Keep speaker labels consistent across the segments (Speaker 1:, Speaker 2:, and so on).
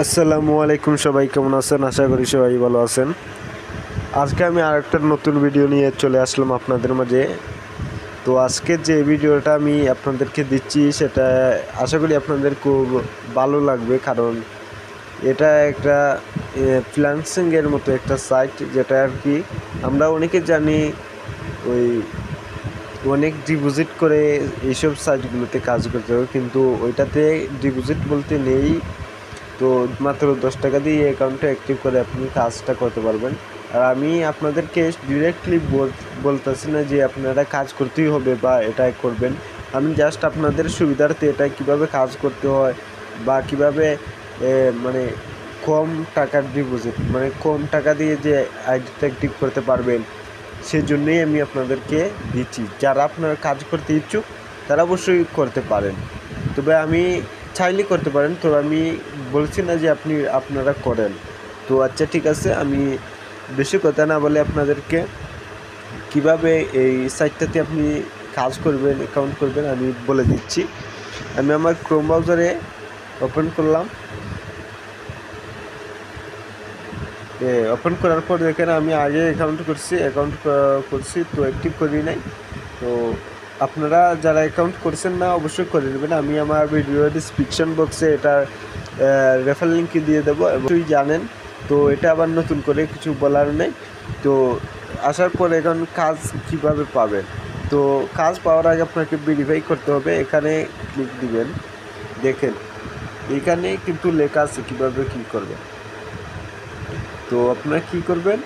Speaker 1: আসসালামু আলাইকুম সবাই, কেমন আছেন? আশা করি সবাই ভালো আছেন। আজকে আমি আর একটা নতুন ভিডিও নিয়ে চলে আসলাম আপনাদের মাঝে। তো আজকে যে ভিডিওটা আমি আপনাদেরকে দিচ্ছি, সেটা আশা করি আপনাদের খুব ভালো লাগবে, কারণ এটা একটা ফ্রিল্যান্সিংয়ের মতো একটা সাইট, যেটা আর কি আমরা অনেকে জানি ওই অনেক ডিপোজিট করে এইসব সাইটগুলোতে কাজ করতে হবে কিন্তু ওইটাতে ডিপোজিট বলতে নেই। তো মাত্র দশ টাকা দিয়ে এই অ্যাকাউন্টটা অ্যাক্টিভ করে আপনি কাজটা করতে পারবেন। আর আমি আপনাদেরকে ডিরেক্টলি বলতেছি না যে আপনারা কাজ করতেই হবে বা এটাই করবেন। আমি জাস্ট আপনাদের সুবিধার্থে এটা কীভাবে কাজ করতে হয় বা কীভাবে মানে কম টাকার ডিপোজিট মানে কম টাকা দিয়ে যে আইডিটা অ্যাক্টিভ করতে পারবেন, সেজন্যই আমি আপনাদেরকে দিচ্ছি। যারা আপনারা কাজ করতে ইচ্ছুক, তারা অবশ্যই করতে পারেন। তবে আমি চাইলে করতে পারেন। তো আমি বলছি না যে আপনি, আপনারা করেন। তো আচ্ছা ঠিক আছে, আমি বেশি কথা না বলে আপনাদেরকে কীভাবে এই সাইটটাতে আপনি কাজ করবেন অ্যাকাউন্ট করবেন, আমি বলে দিচ্ছি। আমি আমার ক্রোম ব্রাউজারে ওপেন করলাম। ওপেন করার পর দেখেন আমি আগে অ্যাকাউন্ট করছি অ্যাকাউন্ট করছি, তো অ্যাক্টিভ করি নাই। তো আপনারা যারা অ্যাকাউন্ট করছেন না, অবশ্যই করে নেবেন। আমি আমার ভিডিও ডিসক্রিপশন বক্সে এটা রেফার লিঙ্ক দিয়ে দেবো অবশ্যই জানেন, তো এটা আবার নতুন করে কিছু বলার নেই। তো আসার পর এখন কাজ কীভাবে পাবেন? তো কাজ পাওয়ার আগে আপনাকে ভেরিফাই করতে হবে। এখানে ক্লিক দিবেন, দেখেন। এখানে কিন্তু লেখা আছে কীভাবে কী করবেন। তো আপনারা কী করবেন?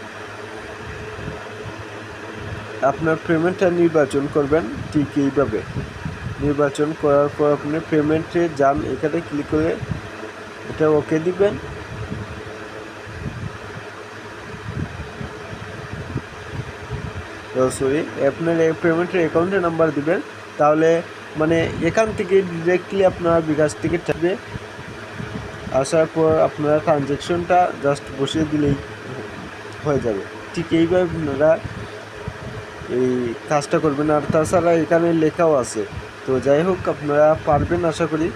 Speaker 1: আপনার পেমেন্টটা নির্বাচন করবেন ঠিক এইভাবে। নির্বাচন করার পর আপনি পেমেন্টে যান, এখানে ক্লিক করে এটা ওকে দিবেন। সরি আপনার পেমেন্টের অ্যাকাউন্টের নাম্বার দিবেন, তাহলে মানে এখান থেকে ডিরেক্টলি আপনার বিকাশ থেকে থাকবে। আসার পর আপনারা ট্রানজ্যাকশনটা জাস্ট বসিয়ে দিলেই হয়ে যাবে। ঠিক এইভাবে আপনারা এই কাজটা করবেন। আর তাছাড়া এখানে লেখাও আছে। তো যাই হোক, আপনারা পারবেন আশা করি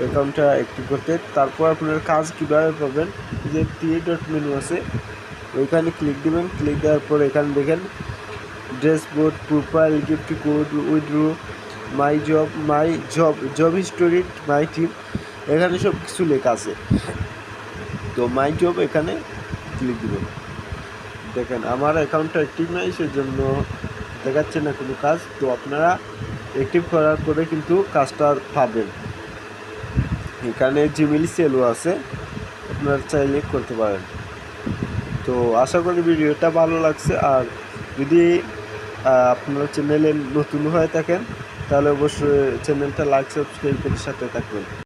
Speaker 1: অ্যাকাউন্টটা অ্যাক্টিভ করতে। তারপর আপনার কাজ কীভাবে পাবেন যে টিএ ডট মেনু আছে, ওইখানে ক্লিক দেবেন। ক্লিক দেওয়ার পর এখানে দেখেন dashboard profile gift code withdraw my job my job job history my team এখানে সব কিছু লেখা আছে। তো মাই জব এখানে ক্লিক দেবেন। দেখেন, আমার অ্যাকাউন্টটা অ্যাক্টিভ নাই, সেজন্য দেখাচ্ছে না কোনো কাজ। তো আপনারা অ্যাক্টিভ করার পরে কিন্তু কাজটা পাবেন। এখানে জিমেল সেলও আছে, আপনারা চাইলে করতে পারেন। তো আশা করি ভিডিওটা ভালো লাগছে, আর যদি আপনারা চ্যানেলে নতুন হয়ে থাকেন, তাহলে অবশ্যই চ্যানেলটা লাইক সাবস্ক্রাইব করে সাথে থাকবেন।